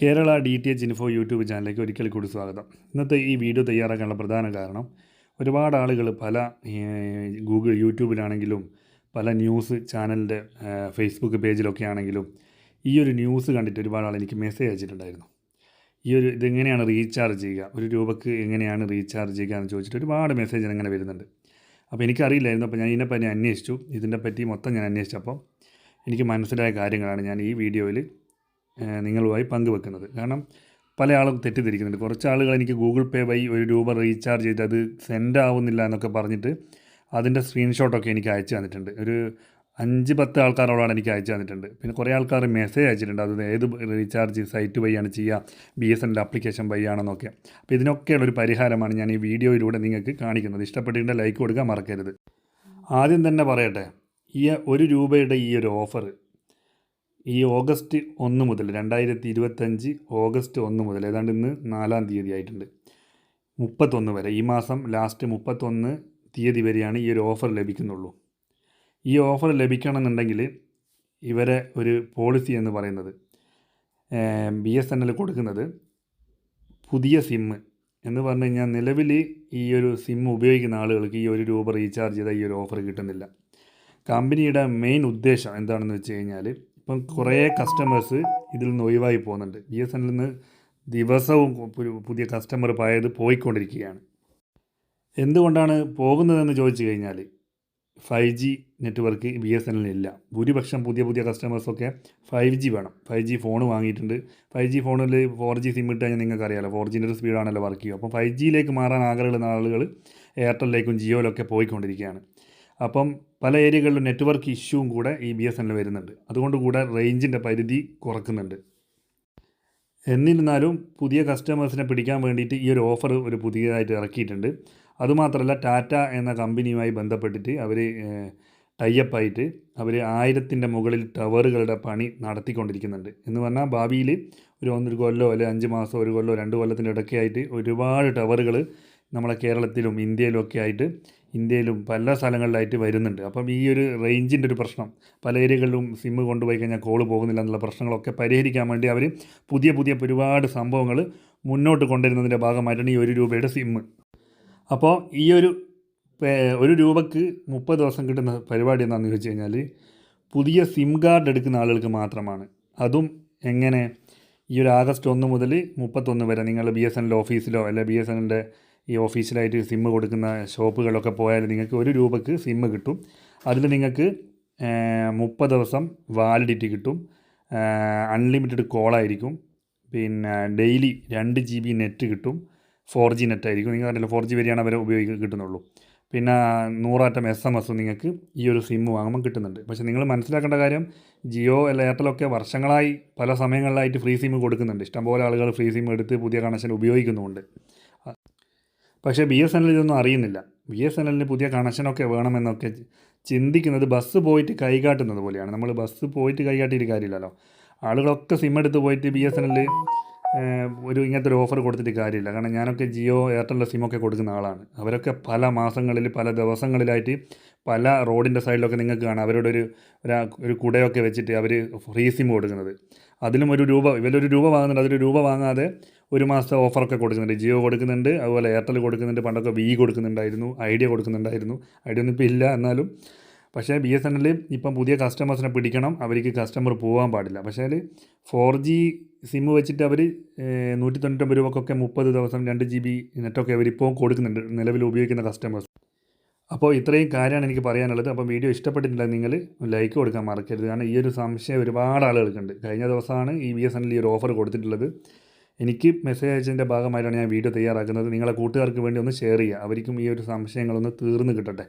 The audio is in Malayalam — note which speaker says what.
Speaker 1: Kerala D T H info YouTube ചാനലിലേക്ക് ഒരിക്കൽ കൂടി സ്വാഗതം. ഇന്നത്തെ ഈ വീഡിയോ തയ്യാറാക്കാനുള്ള പ്രധാന കാരണം ഒരുപാട് ആളുകൾ പല ഗൂഗിൾ യൂട്യൂബിലാണെങ്കിലും പല ന്യൂസ് ചാനലിന്റെ ഫേസ്ബുക്ക് പേജിലൊക്കെ ആണെങ്കിലും ഈ ഒരു ന്യൂസ് കണ്ടിട്ട് ഒരുപാട് ആൾ എനിക്ക് മെസ്സേജ് അയച്ചിട്ടുണ്ടായിരുന്നു. ഈ ഒരു ഇതെങ്ങനെയാണ് റീചാർജ് ചെയ്യുക? ഒരു രൂപക്ക് എങ്ങനെയാണ് റീചാർജ് ചെയ്യുക എന്ന് ചോദിച്ചിട്ട് ഒരുപാട് മെസ്സേജ് അങ്ങനെ വരുന്നുണ്ട്. അപ്പോൾ എനിക്കറിയില്ലായിരുന്നു. അപ്പോൾ ഞാൻ ഇതിനെപ്പറ്റി അന്വേഷിച്ചു. ഇതിനെപ്പറ്റി മൊത്തം ഞാൻ അന്വേഷിച്ചപ്പോൾ എനിക്ക് മനസ്സിലായ കാര്യങ്ങളാണ് ഞാൻ ഈ വീഡിയോയിൽ നിങ്ങളുമായി പങ്കുവെക്കുന്നത്. കാരണം പല ആളും തെറ്റിദ്ധരിക്കുന്നുണ്ട്. കുറച്ച് ആളുകൾ എനിക്ക് ഗൂഗിൾ പേ വഴി ഒരു രൂപ റീചാർജ് ചെയ്ത് അത് സെൻഡ് ആവുന്നില്ല എന്നൊക്കെ പറഞ്ഞിട്ട് അതിന്റെ സ്ക്രീൻഷോട്ടൊക്കെ എനിക്ക് അയച്ചു തന്നിട്ടുണ്ട്. ഒരു അഞ്ച് പത്ത് ആൾക്കാരോടാണ് എനിക്ക് അയച്ചു തന്നിട്ടുണ്ട്. പിന്നെ കുറേ ആൾക്കാർ മെസ്സേജ് അയച്ചിട്ടുണ്ട്. അത് ഏത് റീചാർജ് സൈറ്റ് വഴിയാണ് ചെയ്യുക ബി എസ് എന്റെ ആപ്ലിക്കേഷൻ വഴിയാണെന്നൊക്കെ. അപ്പോൾ ഇതിനൊക്കെയുള്ള ഒരു പരിഹാരമാണ് ഞാൻ ഈ വീഡിയോയിലൂടെ നിങ്ങൾക്ക് കാണിക്കുന്നത്. ഇഷ്ടപ്പെട്ടിട്ടുണ്ടെങ്കിൽ ലൈക്ക് കൊടുക്കാൻ മറക്കരുത്. ആദ്യം തന്നെ പറയട്ടെ ഈ ഒരു രൂപയുടെ ഈ ഒരു ഓഫർ ഈ ഓഗസ്റ്റ് ഒന്ന് മുതൽ രണ്ടായിരത്തി ഇരുപത്തഞ്ച് ഓഗസ്റ്റ് ഒന്ന് മുതൽ ഏതാണ്ട് ഇന്ന് നാലാം തീയതി ആയിട്ടുണ്ട്. മുപ്പത്തൊന്ന് വരെ ഈ മാസം ലാസ്റ്റ് മുപ്പത്തൊന്ന് തീയതി വരെയാണ് ഈ ഒരു ഓഫർ ലഭിക്കുന്നുള്ളൂ. ഈ ഓഫർ ലഭിക്കണമെന്നുണ്ടെങ്കിൽ ഇവരെ ഒരു പോളിസി എന്ന് പറയുന്നത് ബി എസ് എൻ എൽ കൊടുക്കുന്നത് പുതിയ സിമ്മ് എന്ന് പറഞ്ഞു കഴിഞ്ഞാൽ നിലവിൽ ഈ ഒരു സിം ഉപയോഗിക്കുന്ന ആളുകൾക്ക് ഈ ഒരു രൂപ റീചാർജ് ചെയ്താൽ ഈ ഒരു ഓഫർ കിട്ടുന്നില്ല. കമ്പനിയുടെ മെയിൻ ഉദ്ദേശം എന്താണെന്ന് വെച്ച് കഴിഞ്ഞാൽ ഇപ്പം കുറേ കസ്റ്റമേഴ്സ് ഇതിൽ നിന്ന് ഒഴിവായി പോകുന്നുണ്ട്. ബി എസ് എൻ നിന്ന് ദിവസവും പുതിയ കസ്റ്റമർ പായത് പോയിക്കൊണ്ടിരിക്കുകയാണ്. എന്തുകൊണ്ടാണ് പോകുന്നതെന്ന് ചോദിച്ചു കഴിഞ്ഞാൽ five G network B S N ഭൂരിപക്ഷം പുതിയ പുതിയ കസ്റ്റമേഴ്സൊക്കെ ഫൈവ് ജി വേണം. ഫൈവ് ജി ഫോൺ വാങ്ങിയിട്ടുണ്ട്. ഫൈവ് ജി ഫോണിൽ ഫോർ ജി സിം ഇട്ട് കഴിഞ്ഞാൽ നിങ്ങൾക്ക് അറിയാമല്ലോ ഫോർ ജീന്റെ ഒരു സ്പീഡാണല്ലോ വർക്ക് ചെയ്യുക. അപ്പോൾ ഫൈവ് ജിയിലേക്ക് മാറാൻ ആഗ്രഹമുള്ള ആളുകൾ എയർടെലിലേക്കും ജിയോയിലൊക്കെ പോയിക്കൊണ്ടിരിക്കുകയാണ്. അപ്പം പല ഏരിയകളിലും നെറ്റ്വർക്ക് ഇഷ്യൂവും കൂടെ ഈ ബി എസ് എൻ എൽ വരുന്നുണ്ട്. അതുകൊണ്ട് കൂടെ റേഞ്ചിന്റെ പരിധി കുറക്കുന്നുണ്ട്. എന്നിരുന്നാലും പുതിയ കസ്റ്റമേഴ്സിനെ പിടിക്കാൻ വേണ്ടിയിട്ട് ഈ ഒരു ഓഫർ ഒരു പുതിയതായിട്ട് ഇറക്കിയിട്ടുണ്ട്. അതുമാത്രമല്ല ടാറ്റ എന്ന കമ്പനിയുമായി ബന്ധപ്പെട്ടിട്ട് അവർ ടൈപ്പായിട്ട് അവർ ആയിരത്തിന്റെ മുകളിൽ ടവറുകളുടെ പണി നടത്തിക്കൊണ്ടിരിക്കുന്നുണ്ട്. എന്ന് പറഞ്ഞാൽ ഭാവിയിൽ ഒരു ഒന്നൊരു കൊല്ലോ അല്ലെങ്കിൽ അഞ്ച് മാസം ഒരു കൊല്ലോ രണ്ട് കൊല്ലത്തിന്റെ ഇടയ്ക്കായിട്ട് ഒരുപാട് ടവറുകൾ നമ്മളെ കേരളത്തിലും ഇന്ത്യയിലും ഒക്കെ ആയിട്ട് ഇന്ത്യയിലും പല സ്ഥലങ്ങളിലായിട്ട് വരുന്നുണ്ട്. അപ്പം ഈ ഒരു റേഞ്ചിന്റെ ഒരു പ്രശ്നം പല ഏരിയകളിലും സിമ്മ് കൊണ്ടുപോയി കഴിഞ്ഞാൽ കോൾ പോകുന്നില്ല എന്നുള്ള പ്രശ്നങ്ങളൊക്കെ പരിഹരിക്കാൻ വേണ്ടി അവർ പുതിയ പുതിയ ഒരുപാട് സംഭവങ്ങൾ മുന്നോട്ട് കൊണ്ടുവരുന്നതിന്റെ ഭാഗമായിട്ടാണ് ഈ ഒരു രൂപയുടെ സിമ്മ് അപ്പോൾ ഈ ഒരു ഒരു രൂപയ്ക്ക് മുപ്പത് ദിവസം കിട്ടുന്ന പരിപാടി എന്താണെന്ന് ചോദിച്ചു കഴിഞ്ഞാൽ പുതിയ സിം കാർഡ് എടുക്കുന്ന ആളുകൾക്ക് മാത്രമാണ്. അതും എങ്ങനെ? ഈ ഒരു ആഗസ്റ്റ് ഒന്ന് മുതൽ മുപ്പത്തൊന്ന് വരെ നിങ്ങൾ ബി എസ് എൻ എൽ ഓഫീസിലോ അല്ലെ ബി എസ് എൻ എല്ലിന്റെ ഈ ഓഫീസിലായിട്ട് സിമ്മ് കൊടുക്കുന്ന ഷോപ്പുകളൊക്കെ പോയാൽ നിങ്ങൾക്ക് ഒരു രൂപയ്ക്ക് സിമ്മ് കിട്ടും. അതിൽ നിങ്ങൾക്ക് മുപ്പത് ദിവസം വാലിഡിറ്റി കിട്ടും. അൺലിമിറ്റഡ് കോളായിരിക്കും പിന്നെ ഡെയിലി രണ്ട് ജി ബി നെറ്റ് കിട്ടും. ഫോർ ജി നെറ്റ് ആയിരിക്കും നിങ്ങൾ അറിയില്ല ഫോർ ജി വരെയാണ് അവരെ ഉപയോഗിക്കാൻ കിട്ടുന്നുള്ളൂ. പിന്നെ നൂറാറ്റം എസ് എം എസ് നിങ്ങൾക്ക് ഈ ഒരു സിം വാങ്ങുമ്പോൾ കിട്ടുന്നുണ്ട്. പക്ഷേ നിങ്ങൾ മനസ്സിലാക്കേണ്ട കാര്യം ജിയോ അല്ല എയർടെലൊക്കെ വർഷങ്ങളായി പല സമയങ്ങളിലായിട്ട് ഫ്രീ സിം കൊടുക്കുന്നുണ്ട്. ഇഷ്ടംപോലെ ആളുകൾ ഫ്രീ സിം എടുത്ത് പുതിയ കണക്ഷൻ ഉപയോഗിക്കുന്നുമുണ്ട്. പക്ഷേ ബി എസ് എൻ എൽ ഇതൊന്നും അറിയുന്നില്ല. ബി എസ് എൻ എല്ലിന് പുതിയ കണക്ഷനൊക്കെ വേണമെന്നൊക്കെ ചിന്തിക്കുന്നത് ബസ് പോയിട്ട് കൈകാട്ടുന്നത് പോലെയാണ്. നമ്മൾ ബസ് പോയിട്ട് കൈകാട്ടിയിട്ട് കാര്യമില്ലല്ലോ. ആളുകളൊക്കെ സിം എടുത്ത് പോയിട്ട് ബി എസ് എൻ എല്ലിൽ ഒരു ഇങ്ങനത്തെ ഒരു ഓഫർ കൊടുത്തിട്ട് കാര്യമില്ല. കാരണം ഞാനൊക്കെ ജിയോ എയർടെലിന്റെ സിമൊക്കെ കൊടുക്കുന്ന ആളാണ്. അവരൊക്കെ പല മാസങ്ങളിൽ പല ദിവസങ്ങളിലായിട്ട് പല റോഡിന്റെ സൈഡിലൊക്കെ നിങ്ങൾക്ക് കാണാം. അവരുടെ ഒരു ഒരാ- കുടയൊക്കെ വെച്ചിട്ട് അവർ ഫ്രീ സിം കൊടുക്കുന്നത്. അതിലും ഒരു രൂപ ഇവരൊരു രൂപ വാങ്ങുന്നുണ്ട്. അതൊരു രൂപ വാങ്ങാതെ ഒരു മാസത്തെ ഓഫറൊക്കെ കൊടുക്കുന്നുണ്ട്. ജിയോ കൊടുക്കുന്നുണ്ട്. അതുപോലെ എയർടെൽ കൊടുക്കുന്നുണ്ട്. പണ്ടൊക്കെ വി കൊടുക്കുന്നുണ്ടായിരുന്നു. ഐഡിയ കൊടുക്കുന്നുണ്ടായിരുന്നു. ഐഡിയ ഒന്നും ഇപ്പോൾ ഇല്ല എന്നാലും. പക്ഷേ ബി എസ് എൻ എൽ ഇപ്പം പുതിയ കസ്റ്റമേഴ്സിനെ പിടിക്കണം. അവർക്ക് കസ്റ്റമർ പോകാൻ പാടില്ല. പക്ഷേ ഫോർ ജി സിം വെച്ചിട്ട് അവർ നൂറ്റി തൊണ്ണൂറ്റൊമ്പത് രൂപക്കൊക്കെ മുപ്പത് ദിവസം രണ്ട് ജി ബി നെറ്റൊക്കെ അവർ ഇപ്പോൾ കൊടുക്കുന്നുണ്ട് നിലവിൽ ഉപയോഗിക്കുന്ന കസ്റ്റമേഴ്സ് അപ്പോൾ ഇത്രയും കാര്യമാണ് എനിക്ക് പറയാനുള്ളത്. അപ്പോൾ വീഡിയോ ഇഷ്ടപ്പെട്ടിട്ടില്ല നിങ്ങൾ ലൈക്ക് കൊടുക്കാൻ മറക്കരുത്. കാരണം ഈ ഒരു സംശയം ഒരുപാട് ആളുകൾക്കുണ്ട്. കഴിഞ്ഞ ദിവസമാണ് ഈ ബി എസ് എൻ ഈ ഒരു ഓഫർ കൊടുത്തിട്ടുള്ളത്. എനിക്ക് മെസ്സേജ് അയച്ചതിന്റെ ഭാഗമായിട്ടാണ് ഞാൻ വീഡിയോ തയ്യാറാക്കുന്നത്. നിങ്ങളെ കൂട്ടുകാർക്ക് വേണ്ടി ഒന്ന് ഷെയർ ചെയ്യുക. അവർക്കും ഈ ഒരു സംശയങ്ങളൊന്ന് തീർന്നു കിട്ടട്ടെ.